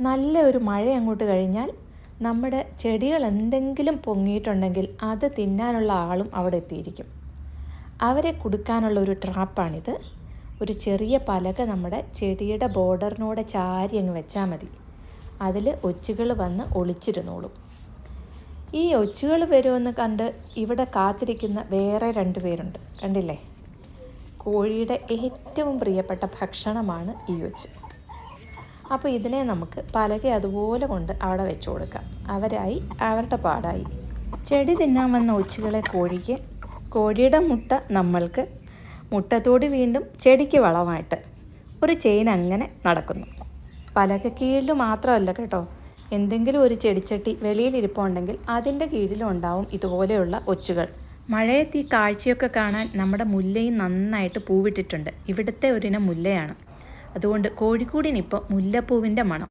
നല്ല ഒരു മഴ അങ്ങോട്ട് കഴിഞ്ഞാൽ നമ്മുടെ ചെടികൾ എന്തെങ്കിലും പൊങ്ങിയിട്ടുണ്ടെങ്കിൽ അത് തിന്നാനുള്ള ആളും അവിടെ എത്തിയിരിക്കും. അവരെ കൊടുക്കാനുള്ള ഒരു ട്രാപ്പാണിത്. ഒരു ചെറിയ പലക നമ്മുടെ ചെടിയുടെ ബോർഡറിനോടെ ചാരി അങ്ങ് വെച്ചാൽ മതി. അതിൽ ഒച്ചുകൾ വന്ന് ഒളിച്ചിരുന്നോളും. ഈ ഒച്ചുകൾ വരുമെന്ന് കണ്ട് ഇവിടെ കാത്തിരിക്കുന്ന വേറെ രണ്ട് പേരുണ്ട്. കണ്ടില്ലേ? കോഴിയുടെ ഏറ്റവും പ്രിയപ്പെട്ട ഭക്ഷണമാണ് ഈ ഒച്ച്. അപ്പോൾ ഇതിനെ നമുക്ക് പലക അതുപോലെ കൊണ്ട് അവിടെ വെച്ച് കൊടുക്കാം. അവരായി അവരുടെ പാടായി. ചെടി തിന്നാൻ വന്ന ഒച്ചുകളെ കോഴിക്ക് കോഴിയുടെ മുട്ട നമ്മൾക്ക് മുട്ടത്തോട് വീണ്ടും ചെടിക്ക് വളമായിട്ട്. ഒരു ചെയിൻ അങ്ങനെ നടക്കുന്നു. പലക കീഴിൽ മാത്രമല്ല കേട്ടോ. എന്തെങ്കിലും ഒരു ചെടിച്ചട്ടി വെളിയിലിരിപ്പുണ്ടെങ്കിൽ അതിന്റെ കീഴിലും ഉണ്ടാവും ഇതുപോലെയുള്ള ഒച്ചുകൾ. മഴയത്ത് കാഴ്ചയൊക്കെ കാണാൻ നമ്മുടെ മുല്ലയും നന്നായിട്ട് പൂവിട്ടിട്ടുണ്ട്. ഇവിടുത്തെ ഒരിനം മുല്ലയാണ്. അതുകൊണ്ട് കോഴിക്കൂടിനിപ്പോൾ മുല്ലപ്പൂവിന്റെ മണം.